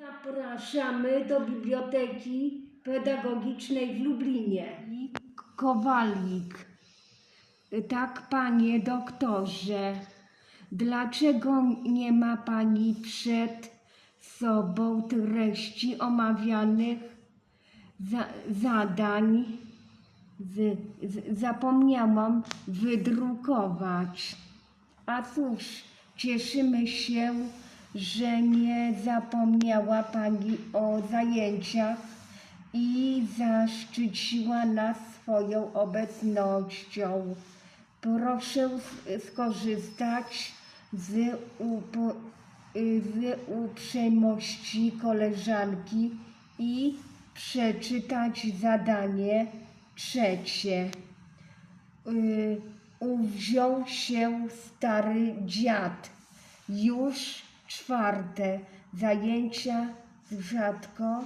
Zapraszamy do Biblioteki Pedagogicznej w Lublinie. Kowalik. Tak, panie doktorze. Dlaczego nie ma pani przed sobą treści omawianych za, zadań? Z, z, zapomniałam wydrukować. A cóż, cieszymy się, że nie zapomniała Pani o zajęciach i zaszczyciła nas swoją obecnością. Proszę skorzystać z, upo, y, z uprzejmości koleżanki i przeczytać zadanie trzecie y, uwziął się stary dziad. Już czwarte zajęcia rzadko